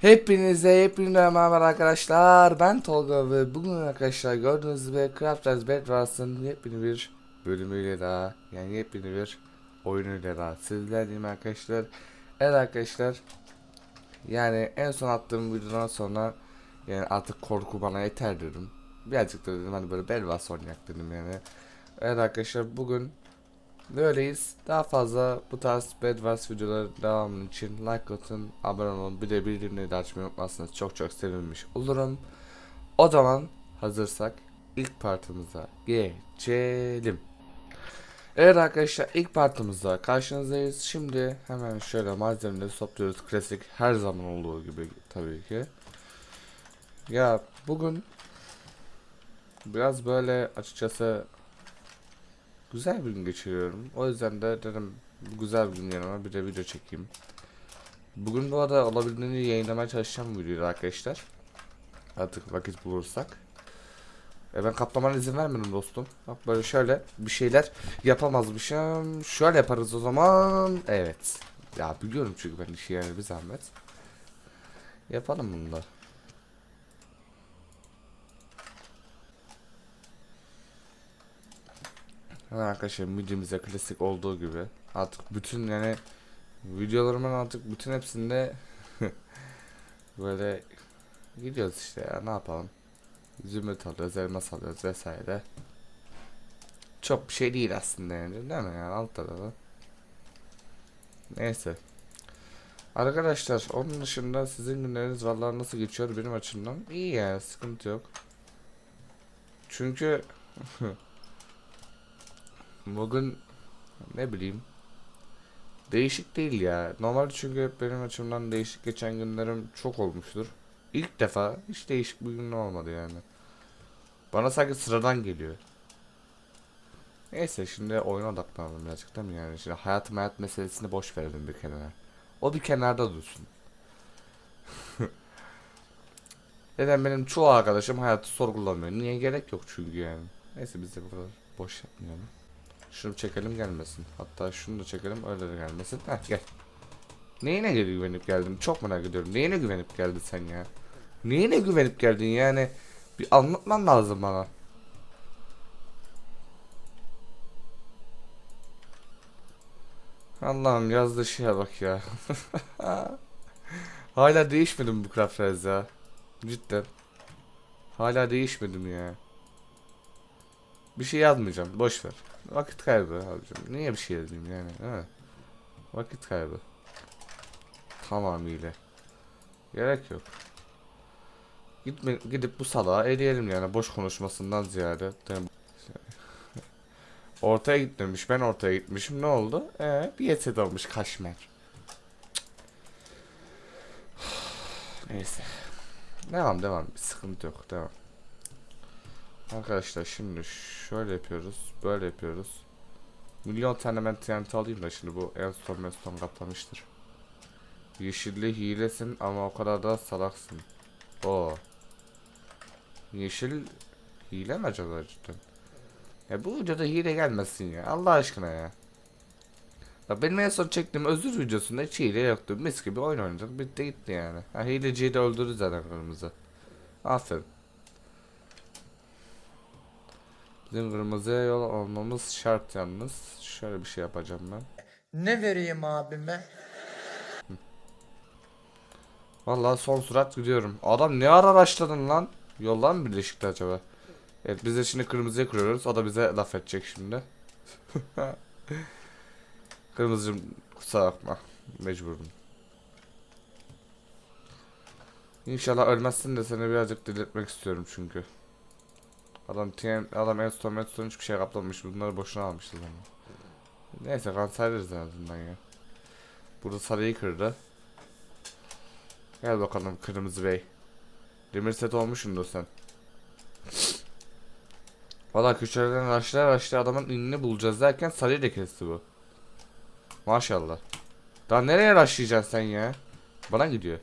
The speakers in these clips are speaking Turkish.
Hepinize hepinize merhaba arkadaşlar. Ben Tolga ve bugün arkadaşlar gördüğünüz gibi Crafters Bed Wars'ın yepyeni bir bölümüyle daha yani yepyeni bir oyunuyla daha sizlerleyim arkadaşlar. Evet arkadaşlar yani en son attığım videodan sonra yani artık korku bana yeter dedim. Birazcık da dedim hani böyle Bed Wars oynayak dedim yani. Evet arkadaşlar bugün Böyleyiz. Daha fazla bu tarz Bed Wars videoları devamı için like atın, abone olun, bir de bildirimleri de açmayı unutmazsanız çok çok sevinmiş olurum. O zaman hazırsak ilk partımıza geçelim. Evet arkadaşlar ilk partımızda karşınızdayız. Şimdi hemen şöyle malzemeleri topluyoruz. Klasik her zaman olduğu gibi tabii ki. Ya bugün biraz böyle açıkçası güzel bir gün geçiriyorum. O yüzden de dedim güzel bir gün yanıma bir de video çekeyim. Bugün bu arada olabildiğini yayınlamaya çalışacağım videoyu arkadaşlar. Artık vakit bulursak. E ben kaplamana izin vermedim dostum. Bak böyle şöyle bir şeyler yapamazmışım. Şöyle yaparız o zaman. Evet. Ya biliyorum çünkü ben işi yani bir zahmet. Yapalım bunu da. Hemen arkadaşlar videomuzda klasik olduğu gibi artık bütün yani videolarımın artık bütün hepsinde böyle gidiyoruz işte ya ne yapalım? Zümrüt alıyoruz elmas alıyoruz vesaire. Çok bir şey değil aslında yani değil mi yani alt tarafı. Neyse. Arkadaşlar onun dışında sizin günleriniz vallahi nasıl geçiyor benim açımdan? İyi ya sıkıntı yok. Çünkü Bugün ne bileyim değişik değil ya. Normal çünkü benim açımdan değişik geçen günlerim çok olmuştur. İlk defa hiç değişik bir gün olmadı yani. Bana sanki sıradan geliyor. Neyse şimdi oyuna odaklanalım birazcık değil mi yani? Şimdi hayat hayat meselesini boş verelim bir kenara. O bir kenarda dursun. Neden benim çoğu arkadaşım hayatı sorgulamıyor. Niye gerek yok çünkü yani. Neyse biz de bu kadar boş yapmayalım. Şunu çekelim gelmesin. Hatta şunu da çekelim öyle de gelmesin. Heh gel. Neyine güvenip geldin? Çok merak ediyorum. Neyine güvenip geldin sen ya? Neyine güvenip geldin yani? Bir anlatman lazım bana. Allah'ım yazdığı şeye bak ya. Hala değişmedim bu Craft ya. Cidden. Hala değişmedim ya. Bir şey yazmayacağım. Boş ver. Vakit kaybı abicim. Niye bir şey yazayım yani? Mi? Vakit kaybı. Tamamıyla. Gerek yok. Gitme, gidip bu salağı eleyelim yani boş konuşmasından ziyade. Ortaya gitmemiş. Ben ortaya gitmişim. Ne oldu? Ee, bir yetet olmuş kaşmer. Neyse. Devam devam. Bir sıkıntı yok. Devam. Arkadaşlar şimdi şöyle yapıyoruz. Böyle yapıyoruz. Milyon tane ben TNT alayım da şimdi bu Enstone Meston kaplamıştır. Yeşilli hilesin ama o kadar da salaksın. O. Yeşil hile mi acaba cidden? Ya bu videoda hile gelmesin ya. Allah aşkına ya. Ya benim en son çektiğim özür videosunda hiç hile yoktu. Mis gibi oyun oynadık. Bitti gitti yani. Ha, hileciyi de öldürdü zaten kırmızı. Aferin. Bizim kırmızıya yol almamız şart yalnız. Şöyle bir şey yapacağım ben. Ne vereyim abime? Vallahi son sürat gidiyorum. Adam ne ara başladın lan? Yollar mı birleşikti acaba? Evet biz de şimdi kırmızıya kuruyoruz. O da bize laf edecek şimdi. Kırmızıcım kusura bakma. Mecburum. İnşallah ölmezsin de seni birazcık delirtmek istiyorum çünkü. Adam TN, adam Enstone Medstone hiçbir şey kaplamamış. Bunları boşuna almışız ama. Neyse kanserleriz en azından ya. Burada sarıyı kırdı. Gel bakalım kırmızı bey. Demir set olmuşsundur sen. Valla köşelerden araçlar araçlar adamın inini bulacağız derken sarıyı da kesti bu. Maşallah. Daha nereye araştıracaksın sen ya? Bana gidiyor.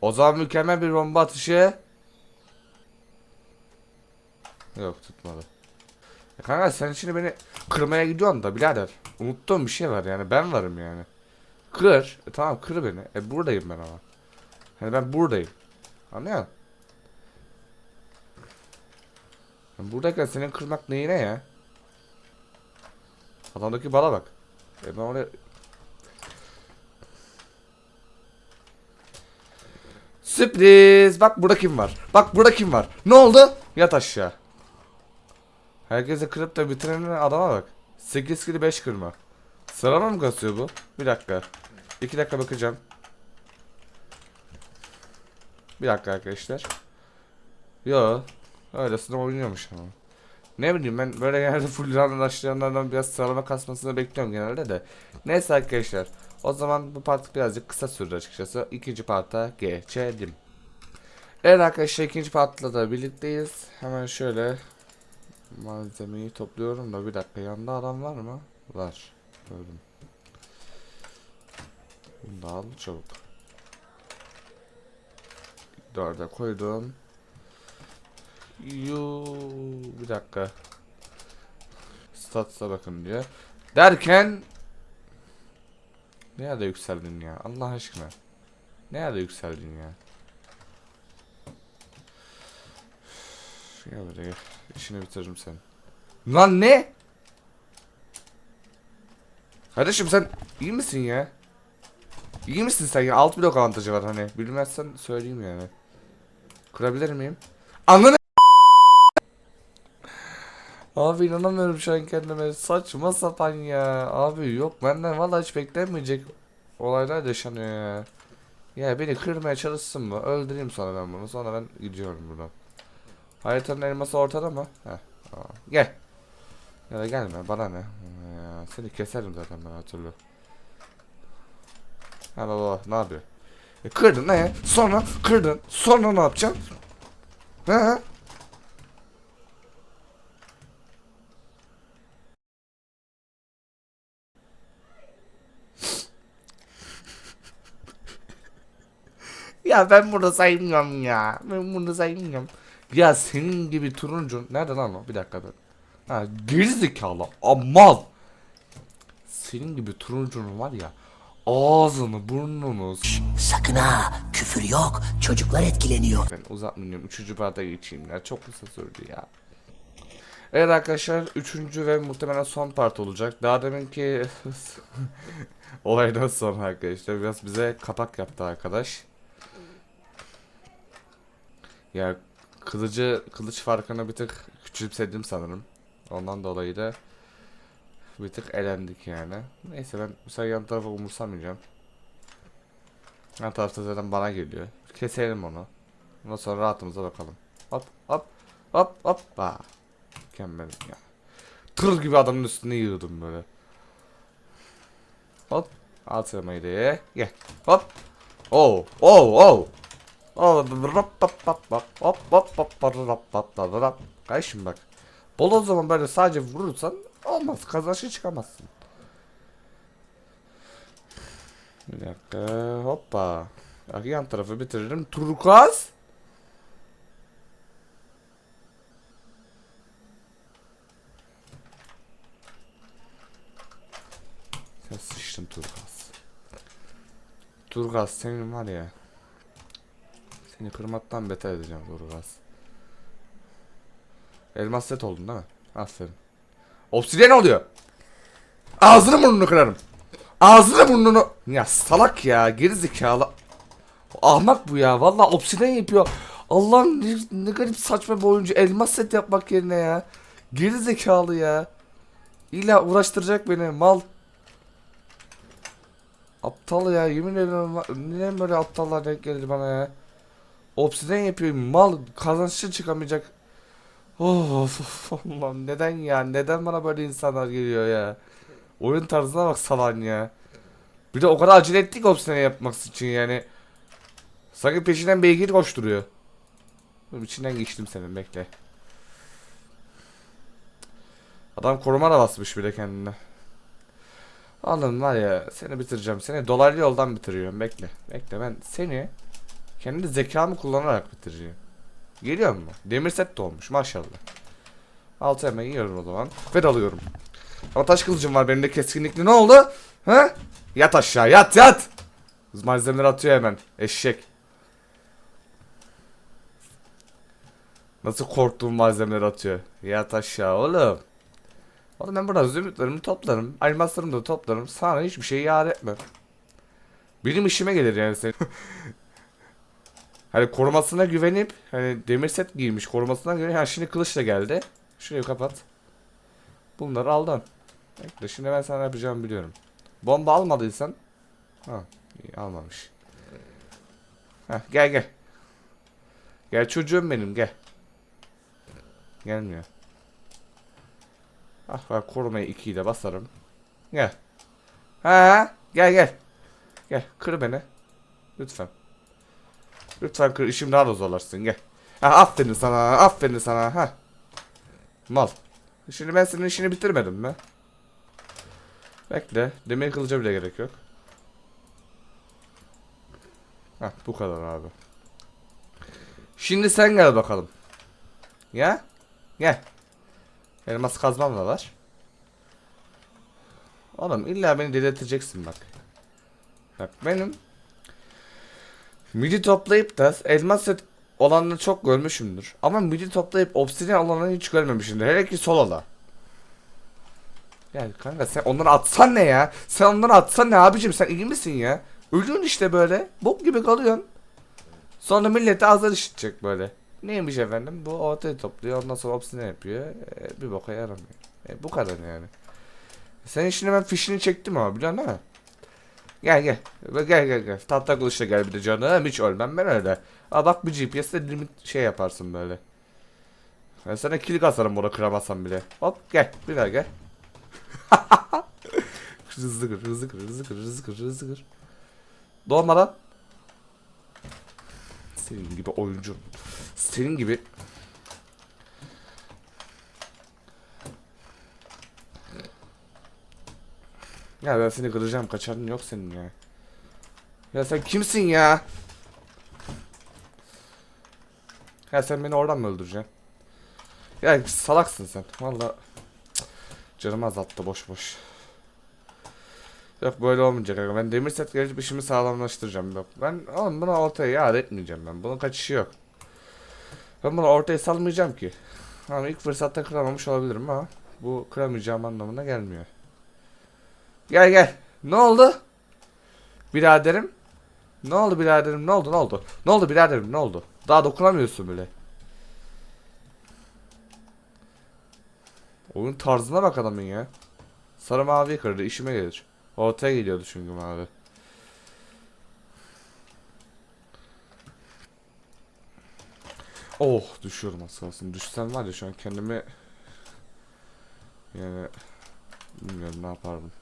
O zaman mükemmel bir bomba atışı. Yok tutmadı. Ya kanka sen şimdi beni kırmaya gidiyorsun da birader. Unuttuğum bir şey var yani ben varım yani. Kır. E, tamam kır beni. E buradayım ben ama. Hani ben buradayım. Anlıyor musun? Ben buradayken senin kırmak neyine ya? Adamdaki bala bak. E ben oraya... Sürpriz! Bak burada kim var? Bak burada kim var? Ne oldu? Yat aşağı. Herkese kırıp da bitiren adama bak. 8 kili 5 kırma. Sırama mı kasıyor bu? Bir dakika. 2 dakika bakacağım. Bir dakika arkadaşlar. Yo. Öylesine oynuyormuş ama. Ne bileyim ben böyle genelde full run başlayanlardan biraz sıralama kasmasını bekliyorum genelde de. Neyse arkadaşlar. O zaman bu part birazcık kısa sürdü açıkçası. İkinci parta geçelim. Evet arkadaşlar ikinci partla da birlikteyiz. Hemen şöyle malzemeyi topluyorum da bir dakika yanında adam var mı? Var. Gördüm. Bunu da al çabuk. Dörde koydum. Yuu bir dakika. Stats'a bakın diyor. Derken Nerede yükseldin ya? Allah aşkına. Nerede yükseldin ya? Ya böyle gel. İşini bitiririm sen. Lan ne? Kardeşim sen iyi misin ya? İyi misin sen ya? Alt blok avantajı var hani. Bilmezsen söyleyeyim yani. Kurabilir miyim? Ananı Abi inanamıyorum şu an kendime. Saçma sapan ya. Abi yok benden valla hiç beklenmeyecek olaylar yaşanıyor ya. Ya beni kırmaya çalışsın mı? Öldüreyim sonra ben bunu. Sonra ben gidiyorum buradan. Haritanın elması ortada mı? Gel. Ya da gelme bana ne? Ya, seni keserim zaten ben her türlü. Ha baba ne yapıyor? E, kırdın ne? Sonra kırdın. Sonra ne yapacaksın? He? Ya ben bunu saymıyorum ya. Ben bunu saymıyorum. Ya senin gibi turuncu. Nerede lan o? Bir dakika ben. Ha gerizekalı. Amal. Senin gibi turuncunun var ya. Ağzını burnunu. Sakın ha küfür yok çocuklar etkileniyor. Ben uzatmayayım. Üçüncü parta geçeyim ya. Çok kısa sürdü ya. Evet arkadaşlar. Üçüncü ve muhtemelen son part olacak. Daha deminki olaydan sonra arkadaşlar biraz bize kapak yaptı arkadaş. Ya kılıcı kılıç farkını bir tık küçümsedim sanırım. Ondan dolayı da bir tık elendik yani. Neyse ben sefer yan tarafa umursamayacağım. Yan tarafta zaten bana geliyor. Keselim onu. Ondan sonra rahatımıza bakalım. Hop hop hop hop. Aa, mükemmel ya. Tır gibi adamın üstüne yığdım böyle. Hop. Al sırmayı diye. Gel. Hop. Oh. Oh. Oh. Kardeşim bak. Bol o zaman böyle sadece vurursan olmaz. Kazançlı çıkamazsın. Bir dakika. Hoppa. Bak yan tarafı bitiririm. Turkuaz. Sen sıçtın Turkuaz. Turkuaz senin var ya. Seni kırmaktan beter edeceğim Turkuaz. Elmas set oldun değil mi? Aferin. Obsidyen oluyor. Ağzını burnunu kırarım. Ağzını burnunu. Ya salak ya gerizekalı. Ahmak bu ya. Vallahi obsidyen yapıyor. Allah'ım ne, ne garip saçma bir oyuncu. Elmas set yapmak yerine ya. Gerizekalı ya. İlla uğraştıracak beni mal. Aptal ya yemin ederim neden böyle aptallar denk geldi bana ya. Obsidyen yapıyor mal kazançlı çıkamayacak. Of, of Allah'ım neden ya neden bana böyle insanlar geliyor ya. Oyun tarzına bak salan ya. Bir de o kadar acele ettik obsidyen yapmak için yani. Sanki peşinden beygir koşturuyor. Dur içinden geçtim senin bekle. Adam koruma da basmış bile kendine. Oğlum var ya seni bitireceğim. Seni dolaylı yoldan bitiriyorum. Bekle. Bekle ben seni kendi zekamı kullanarak bitireceğim. Geliyor mu? Demir set de olmuş maşallah. Altı hemen yiyorum o zaman. Ve dalıyorum. Ama taş kılıcım var benim de keskinlikli. Ne oldu? Ha? Yat aşağı yat yat. Malzemeleri atıyor hemen. Eşek. Nasıl korktuğum malzemeleri atıyor. Yat aşağı oğlum. Oğlum ben burada zümrütlerimi toplarım. Elmaslarımı da toplarım. Sana hiçbir şey yar etmem. Benim işime gelir yani senin. hani korumasına güvenip hani demir set giymiş korumasına güvenip ha şimdi kılıçla geldi. Şurayı kapat. Bunları aldın. Bekle şimdi ben sana yapacağımı biliyorum. Bomba almadıysan ha iyi almamış. Heh, gel gel. Gel çocuğum benim gel. Gelmiyor. Ah ben korumayı 2'yi de basarım. Gel. Ha gel gel. Gel kır beni. Lütfen. Lütfen kır işim daha da zorlaşsın gel. Ha aferin sana aferin sana ha. Mal. Şimdi ben senin işini bitirmedim mi? Bekle. Demir kılıca bile gerek yok. Heh bu kadar abi. Şimdi sen gel bakalım. Ya? Gel. Elmas kazmam da var. Oğlum illa beni delirteceksin bak. Bak benim midi toplayıp da elmas set olanını çok görmüşümdür. Ama midi toplayıp obsidian olanını hiç görmemişimdir. Hele ki solola. Ya kanka sen onları atsan ne ya? Sen onları atsan ne abicim sen iyi misin ya? Ölüyorsun işte böyle. Bok gibi kalıyorsun. Sonra millete azar işitecek böyle. Neymiş efendim? Bu ortaya topluyor. Ondan sonra obsidian yapıyor. E, bir boka yaramıyor. E, bu kadar yani. Sen şimdi ben fişini çektim ama biliyorsun değil mi? Gel gel. Gel gel gel. Tahta kılıçla gel bir de canım. Hiç ölmem ben öyle. Aa bak bir GPS'te limit şey yaparsın böyle. Ben sana kilik asarım burada kıramazsam bile. Hop gel. Bir daha gel. hızlı kır, hızlı kır, hızlı kır, hızlı kır, hızlı kır. Doğmadan. Senin gibi oyuncu. Senin gibi. Ya ben seni kıracağım. Kaçarın yok senin ya. Ya sen kimsin ya? Ya sen beni oradan mı öldüreceksin? Ya salaksın sen. Valla canımı azalttı boş boş. Yok böyle olmayacak. Ben demir set gelip işimi sağlamlaştıracağım. Yok ben oğlum bunu ortaya yar etmeyeceğim ben. Bunun kaçışı yok. Ben bunu ortaya salmayacağım ki. Ama ilk fırsatta kıramamış olabilirim ama bu kıramayacağım anlamına gelmiyor. Gel gel. Ne oldu? Biraderim. Ne oldu biraderim? Ne oldu? Ne oldu? Ne oldu biraderim? Ne oldu? Daha dokunamıyorsun bile. Oyun tarzına bak adamın ya. Sarı mavi kırdı. işime gelir. Ortaya geliyordu çünkü mavi. Oh düşüyorum kalsın. Düşsem var ya şu an kendimi yani bilmiyorum ne yapardım.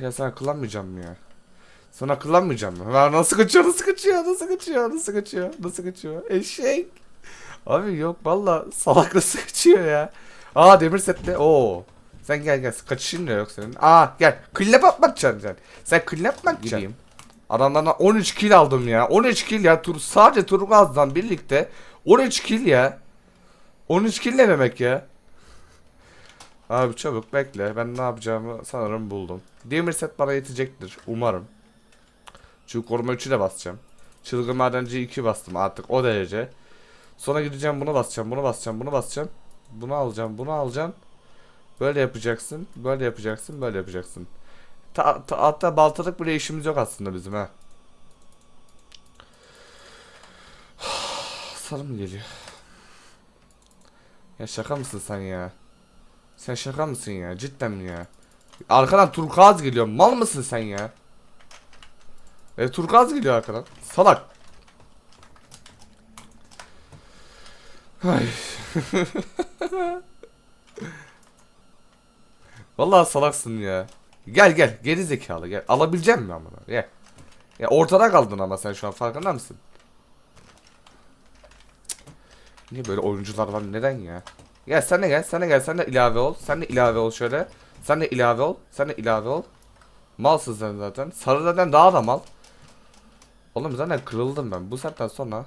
Ya sen kullanmayacağım mı ya? Sana kullanmayacağım mı? Ya nasıl kaçıyor, nasıl kaçıyor, nasıl kaçıyor, nasıl kaçıyor, nasıl kaçıyor? Eşek. Abi yok valla salak nasıl kaçıyor ya? Aa demir sette. Oo. Sen gel gel. Kaçışın da yok senin. Aa gel. Clean up bakacaksın sen. Sen clean bakacaksın. Gideyim. Adamlardan 13 kill aldım ya. 13 kill ya. Tur sadece Turgaz'dan birlikte 13 kill ya. 13 kill ne demek ya? Abi çabuk bekle. Ben ne yapacağımı sanırım buldum. Demir set bana yetecektir. Umarım. Çünkü koruma 3'ü de basacağım. Çılgın madenci 2 bastım artık o derece. Sonra gideceğim bunu basacağım, bunu basacağım, bunu basacağım. Bunu alacağım, bunu alacağım. Böyle yapacaksın, böyle yapacaksın, böyle yapacaksın. Ta, ta, hatta baltalık bile işimiz yok aslında bizim ha. Sarı mı geliyor? Ya şaka mısın sen ya? Sen şaka mısın ya? Cidden mi ya? Arkadan turkuaz geliyor. Mal mısın sen ya? E turkuaz geliyor arkadan. Salak. Ay. Vallahi salaksın ya. Gel gel geri zekalı gel. Alabileceğim mi ama? Gel. Ya ortada kaldın ama sen şu an farkında mısın? Niye böyle oyuncular var neden ya? Gel sen de gel sen de gel sen de ilave ol. Sen de ilave ol şöyle. Sen de ilave ol. Sen de ilave ol. Malsın sen zaten. Sarı zaten daha da mal. Oğlum zaten kırıldım ben. Bu saatten sonra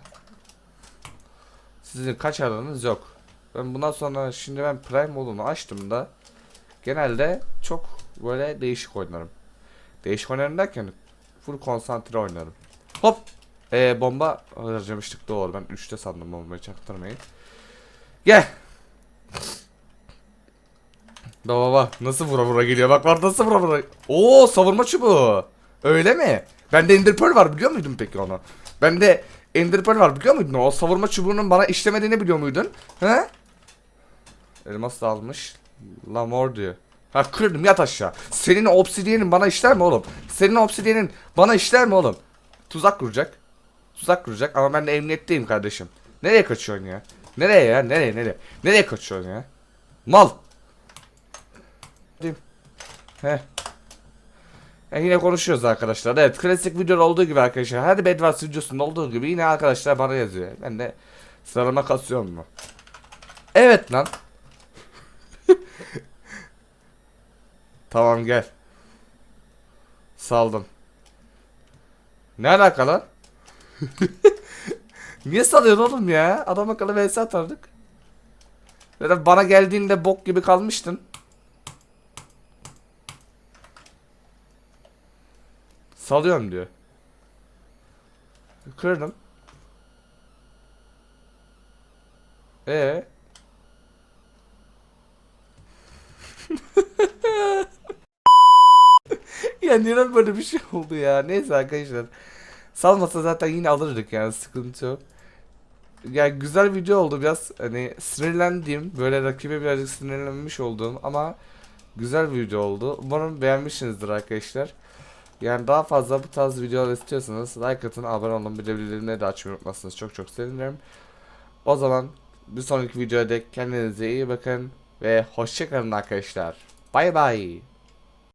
sizin kaç aranız yok. Ben bundan sonra şimdi ben Prime modunu açtığımda genelde çok böyle değişik oynarım. Değişik oynarım derken full konsantre oynarım. Hop. Ee, bomba harcamıştık doğru. Ben 3'te sandım bombayı çaktırmayın. Gel. Baba baba nasıl vura vura geliyor bak var nasıl vura vura. Oo savurma çubuğu. Öyle mi? Bende Ender Pearl var biliyor muydun peki onu? Bende Ender Pearl var biliyor muydun? O savurma çubuğunun bana işlemediğini biliyor muydun? He? Elmas da almış. La mor diyor. Ha kırdım yat aşağı. Senin obsidiyenin bana işler mi oğlum? Senin obsidiyenin bana işler mi oğlum? Tuzak kuracak. Tuzak kuracak ama ben de emniyetteyim kardeşim. Nereye kaçıyorsun ya? Nereye ya? Nereye nereye? Nereye kaçıyorsun ya? Mal. Diyeyim. He. E yine konuşuyoruz arkadaşlar. Evet klasik video olduğu gibi arkadaşlar. Hadi Bedwars videosunda olduğu gibi yine arkadaşlar bana yazıyor. Ben de sıralama kasıyorum mu? Evet lan. tamam gel. Saldım. Ne alaka lan? Niye salıyorsun oğlum ya? Adam akıllı vs atardık. Bana geldiğinde bok gibi kalmıştın. Salıyorum diyor. Kırdım. Ee. ya neden böyle bir şey oldu ya? Neyse arkadaşlar. Salmasa zaten yine alırdık yani sıkıntı yok. Yani güzel video oldu biraz hani sinirlendiğim böyle rakibe birazcık sinirlenmiş olduğum ama güzel video oldu. Umarım beğenmişsinizdir arkadaşlar. Yani daha fazla bu tarz videolar istiyorsanız like atın, abone olun, bildirimleri de açmayı unutmazsınız. Çok çok sevinirim. O zaman bir sonraki videoda kendinize iyi bakın ve hoşçakalın arkadaşlar. Bay bay.